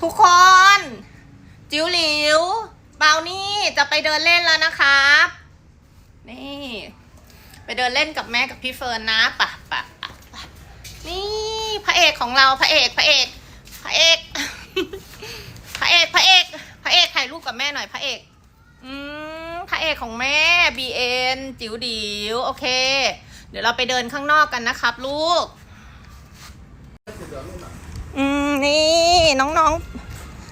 ทุกคน จิ๋วหลิวเบานี่จะไปเดินเล่นแล้วนะครับ นี่ ไปเดินเล่นกับแม่กับพี่เฟิร์นนะปะปะปะนี่พระเอกของเราพระเอกพระเอกพระเอกพระเอกพระเอกพระเอกถ่ายรูปกับแม่หน่อยพระเอก อืมพระเอกของแม่ BN จิ๋วดิวโอเค เดี๋ยวเราไปเดินข้างนอกกันนะครับ ลูก อืมนี่ น้อง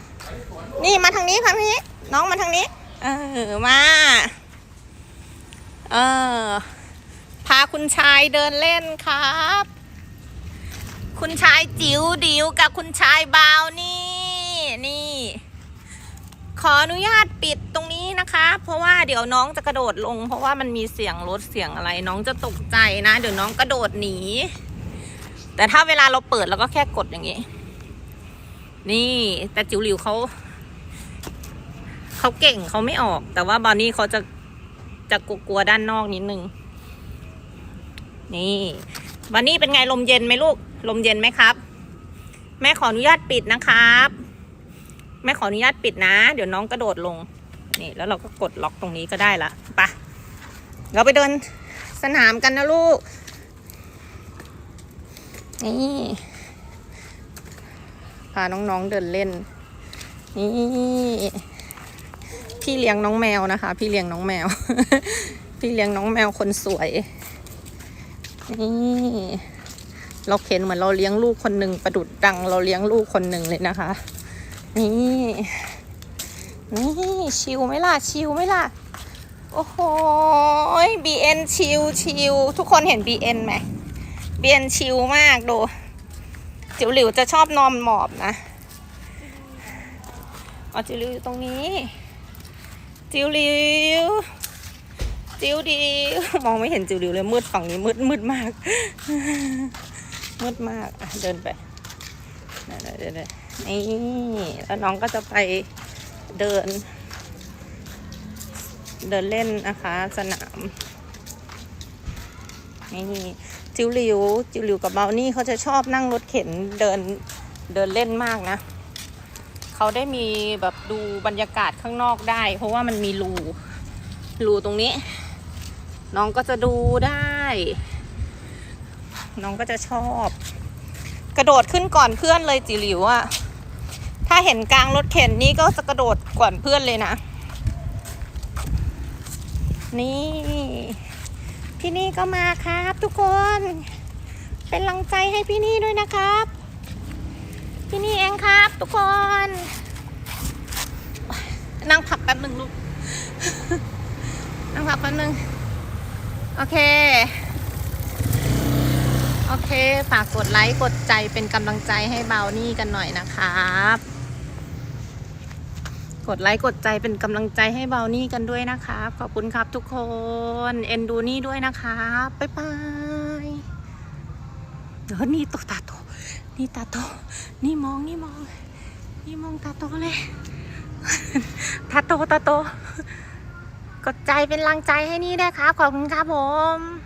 ๆ นี่มาทางนี้ค่ะพี่ น้องมาทางนี้ เออ มา เออ พาคุณชายเดินเล่นครับ คุณชายจิ๋วดิวกับคุณชายบาวนี่ นี่ ขออนุญาตปิดตรงนี้นะคะ เพราะว่าเดี๋ยวน้องจะกระโดดลง เพราะว่ามันมีเสียงรถเสียงอะไร น้องจะตกใจนะ เดี๋ยวน้องกระโดดหนี แต่ถ้าเวลาเราเปิดเราก็แค่กดอย่างนี้ นี่แต่จิ๋วหลิวเขาเขาเก่งเขาไม่ออก แต่ว่าบอนนี่เขาจะจะกลัวๆด้านนอกนิดนึง นี่บอนนี่เป็นไงลมเย็นไหมลูก ลมเย็นไหมครับ แม่ขออนุญาตปิดนะครับ แม่ขออนุญาตปิดนะ เดี๋ยวน้องกระโดดลง นี่ แล้วเราก็กดล็อกตรงนี้ก็ได้ละไปะเราไปเดินสนามกันนะลูก นี่ พาน้องๆเดินเล่น นี่พี่เลี้ยงน้องแมวนะคะ พี่เลี้ยงน้องแมว พี่เลี้ยงน้องแมวคนสวย นี่เราเข็นเหมือนเราเลี้ยงลูกคนหนึ่งประดุดดังเราเลี้ยงลูกคนหนึ่งเลยนะคะ นี่ นี่ชิวไหมล่ะชิวไหมล่ะ โอ้โห BN ชิวชิวทุกคนเห็น BN ไหม BN ชิวมากดู จิ๋วหลิวจะชอบนอนหมอบนะอ๋อจิ๋วหลิวอยู่ตรงนี้ จิ๋วหลิว จิ๋วดิวมองไม่เห็นจิ๋วหลิวเลยมืดฝั่งนี้มืดมืดมาก มืดมากอะเดินไปเดินเดินเดินนี่แล้วน้องก็จะไปเดิน เดินเล่นนะคะ สนาม นี่จิวหลิวจิวหลิวกับเบานี่เขาจะชอบนั่งรถเข็นเดินเดินเล่นมากนะ เขาได้มีแบบดูบรรยากาศข้างนอกได้ เพราะว่ามันมีรูรูตรงนี้ น้องก็จะดูได้ น้องก็จะชอบ กระโดดขึ้นก่อนเพื่อนเลยจิหลิวอะถ้าเห็นกลางรถเข็นนี่ก็จะกระโดดก่อนเพื่อนเลยนะ นี่ พี่นี่ก็มาครับทุกคน เป็นกำลังใจให้พี่นี่ด้วยนะครับ พี่นี่เองครับทุกคน นั่งพักแป๊บหนึ่งลูก นั่งพักแป๊บหนึ่งโอเค โอเค ฝากกดไลค์ กดใจเป็นกำลังใจให้เบานี่กันหน่อยนะครับ กดไลค์กดใจเป็นกำลังใจให้เบานี่กันด้วยนะครับ ขอบคุณครับทุกคน เอ็นดูนี่ด้วยนะครับบ๊ายบายเดี๋ยวนี่ตกตาโตนี่ตาโตนี่มองนี่มอง นี่มองตาโตเลยตาโตตาโตกดใจเป็นกำลังใจให้นี่ด้วยครับ ขอบคุณครับผม